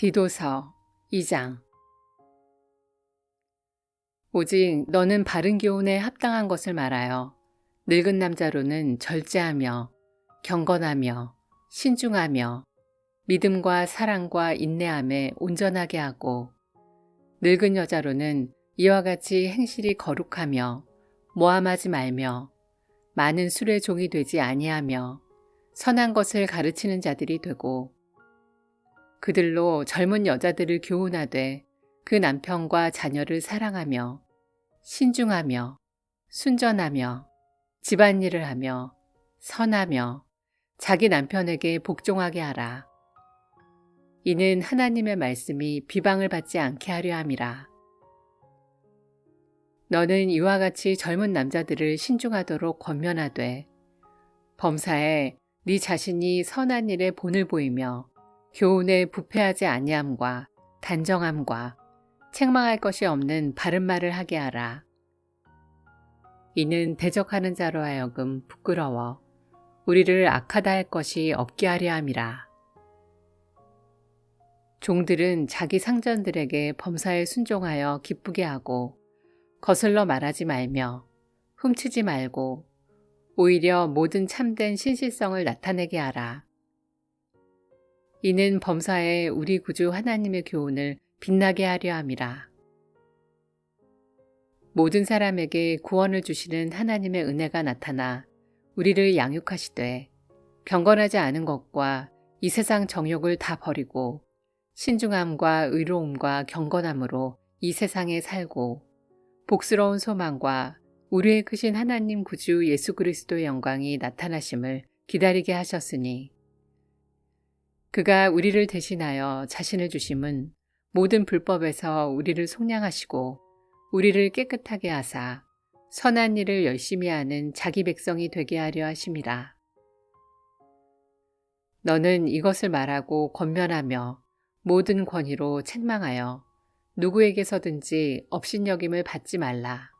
디도서 2장. 오직 너는 바른 교훈에 합당한 것을 말하여 늙은 남자로는 절제하며 경건하며 신중하며 믿음과 사랑과 인내함에 온전하게 하고 늙은 여자로는 이와 같이 행실이 거룩하며 모함하지 말며 많은 술의 종이 되지 아니하며 선한 것을 가르치는 자들이 되고 그들로 젊은 여자들을 교훈하되 그 남편과 자녀를 사랑하며 신중하며 순전하며 집안일을 하며 선하며 자기 남편에게 복종하게 하라. 이는 하나님의 말씀이 비방을 받지 않게 하려 함이라. 너는 이와 같이 젊은 남자들을 신중하도록 권면하되 범사에 네 자신이 선한 일에 본을 보이며 교훈에 부패하지 아니함과 단정함과 책망할 것이 없는 바른 말을 하게 하라. 이는 대적하는 자로 하여금 부끄러워 우리를 악하다 할 것이 없게 하려 함이라. 종들은 자기 상전들에게 범사에 순종하여 기쁘게 하고 거슬러 말하지 말며 훔치지 말고 오히려 모든 참된 신실성을 나타내게 하라. 이는 범사에 우리 구주 하나님의 교훈을 빛나게 하려 함이라. 모든 사람에게 구원을 주시는 하나님의 은혜가 나타나 우리를 양육하시되 경건하지 않은 것과 이 세상 정욕을 다 버리고 신중함과 의로움과 경건함으로 이 세상에 살고 복스러운 소망과 우리의 크신 하나님 구주 예수 그리스도의 영광이 나타나심을 기다리게 하셨으니 그가 우리를 대신하여 자신을 주심은 모든 불법에서 우리를 속량하시고 우리를 깨끗하게 하사 선한 일을 열심히 하는 자기 백성이 되게 하려 하심이라. 너는 이것을 말하고 권면하며 모든 권위로 책망하여 누구에게서든지 업신여김을 받지 말라.